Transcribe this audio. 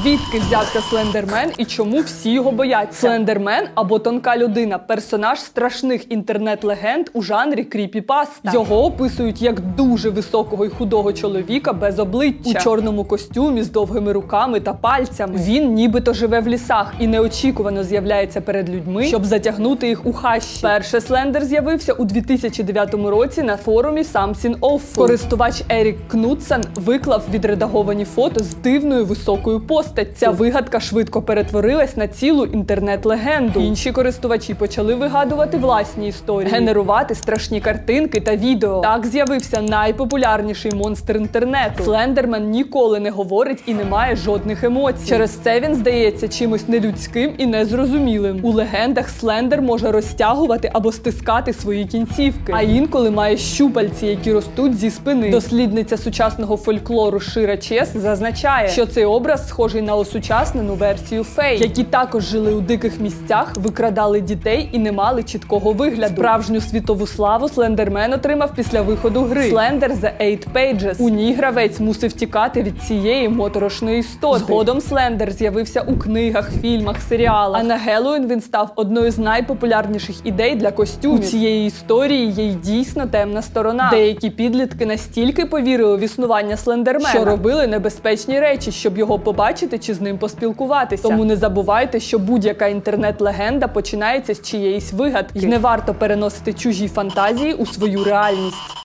Звідки взявся Слендермен і чому всі його бояться? Слендермен або тонка людина персонаж страшних інтернет-легенд у жанрі кріпіпаста. Його описують як дуже високого і худого чоловіка без обличчя у чорному костюмі з довгими руками та пальцями. Він нібито живе в лісах і неочікувано з'являється перед людьми, щоб затягнути їх у хащі. Перше Слендер з'явився у 2009 році на форумі Something Awful. Користувач Ерік Кнутсен виклав відредаговані фото з дивною високою постаттю. Ця вигадка швидко перетворилась на цілу інтернет-легенду. Інші користувачі почали вигадувати власні історії, генерувати страшні картинки та відео. Так з'явився найпопулярніший монстр інтернету. Слендермен ніколи не говорить і не має жодних емоцій. Через це він здається чимось нелюдським і незрозумілим. У легендах Слендер може розтягувати або стискати свої кінцівки, а інколи має щупальці, які ростуть зі спини. Дослідниця сучасного фольклору Шира Чес зазначає, що цей образ схожий на осучаснену версію фей, які також жили у диких місцях, викрадали дітей і не мали чіткого вигляду. Справжню світову славу Слендермен отримав після виходу гри Slender The Eight Pages. У ній гравець мусив тікати від цієї моторошної істоти. Згодом Слендер з'явився у книгах, фільмах, серіалах. А на Геловін він став одною з найпопулярніших ідей для костюмів. У цієї історії є й дійсно темна сторона. Деякі підлітки настільки повірили в існування Слендермена, що робили небезпечні речі, щоб його побачити чи з ним поспілкуватися. Тому не забувайте, що будь-яка інтернет-легенда починається з чиєїсь вигадки. І не варто переносити чужі фантазії у свою реальність.